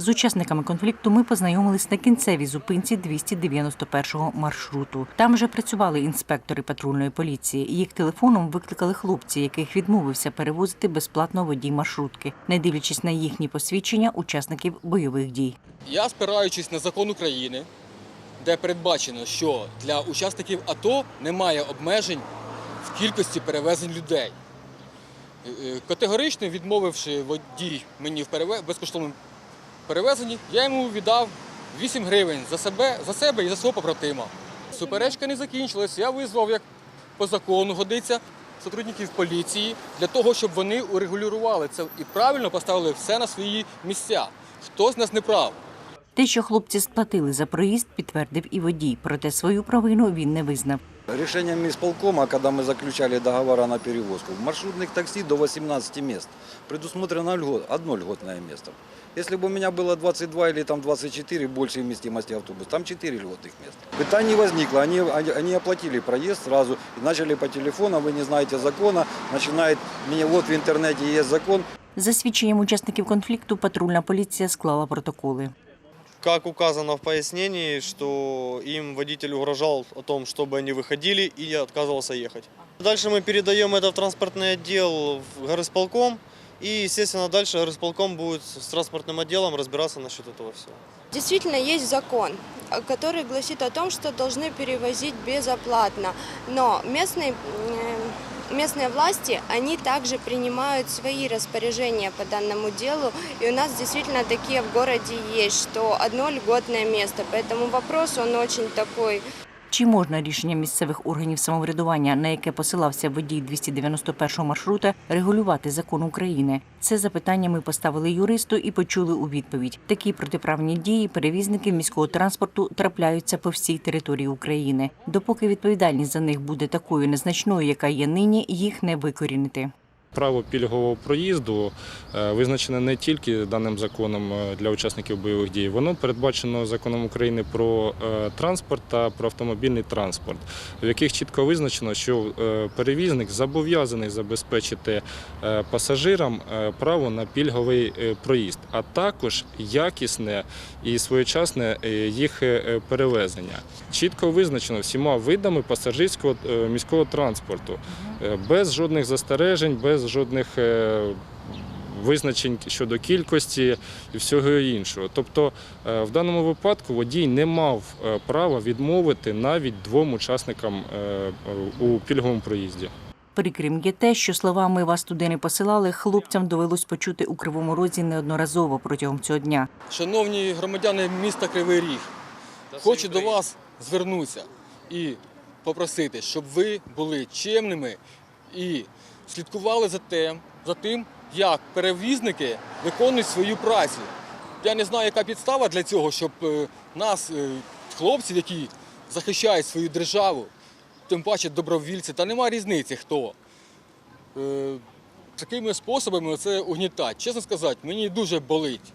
З учасниками конфлікту ми познайомились на кінцевій зупинці 291-го маршруту. Там вже працювали інспектори патрульної поліції. Їх телефоном викликали хлопці, яких відмовився перевозити безплатно водій маршрутки, не дивлячись на їхні посвідчення учасників бойових дій. Я спираючись на закон України, де передбачено, що для учасників АТО немає обмежень в кількості перевезень людей. Е, е, Категорично відмовивши водій мені в безкоштовному перевезенні, я йому віддав 8 гривень за себе, за себе і за свого побратима. Суперечка не закінчилась. Я визвав, як по закону годиться, сотрудників поліції для того, щоб вони урегулювали це і правильно поставили все на свої місця. Хто з нас не прав? Те, що хлопці сплатили за проїзд, підтвердив і водій. Проте свою провину він не визнав. Решением исполкома, когда мы заключали договора на перевозку, в маршрутных такси до 18 мест предусмотрено льгот, одно льготное место. Если бы у меня было 22 или там 24 большей вместимости автобус, там 4 льготных места. Пытаний не возникло, они, они, они оплатили проезд сразу и начали по телефону, вы не знаете закона, начинает, мне вот в интернете есть закон, За свідченням учасників конфлікту, патрульна поліція склала протоколи. Как указано в пояснении, что им водитель угрожал о том, чтобы они выходили и отказывался ехать. Дальше мы передаем это в транспортный отдел в горосполком. И, естественно, дальше горосполком будет с транспортным отделом разбираться насчет этого всего. Действительно, есть закон, который гласит о том, что должны перевозить безоплатно. Но местные, э, местные власти, они также принимают свои распоряжения по данному делу. И у нас действительно такие в городе есть, что одно льготное место. Поэтому вопрос, он очень такой Чи можна рішенням місцевих органів самоврядування, на яке посилався водій 291-го маршрута, регулювати закон України? Це запитання ми поставили юристу і почули у відповідь. Такі протиправні дії перевізників міського транспорту трапляються по всій території України. Допоки відповідальність за них буде такою незначною, яка є нині, їх не викорінити. Право пільгового проїзду е, визначене не тільки даним законом е, для учасників бойових дій, воно передбачено законом України про е, транспорт та про автомобільний транспорт, в яких чітко визначено, що перевізник зобов'язаний забезпечити пасажирам право на пільговий проїзд, а також якісне і своєчасне їх перевезення. Чітко визначено всіма видами пасажирського міського транспорту. Е, без жодних застережень, без жодних е, визначень щодо кількості і всього іншого. Тобто, е, в даному випадку водій не мав права відмовити навіть двом учасникам у пільговому проїзді. Прикрім є те, що словами вас туди не посилали, хлопцям довелось почути у кривому розі неодноразово протягом цього дня. Шановні громадяни міста Кривий Ріг, хочу до вас звернутися і попросити, щоб ви були чемними і слідкували за тим, за тим, як перевізники виконують свою працю. Я не знаю, яка підстава для цього, щоб е, нас, е, хлопців, які захищають свою державу, тим паче добровільці, та немає різниці хто. Е, Такими способами це угнітати. Чесно сказати, мені дуже болить.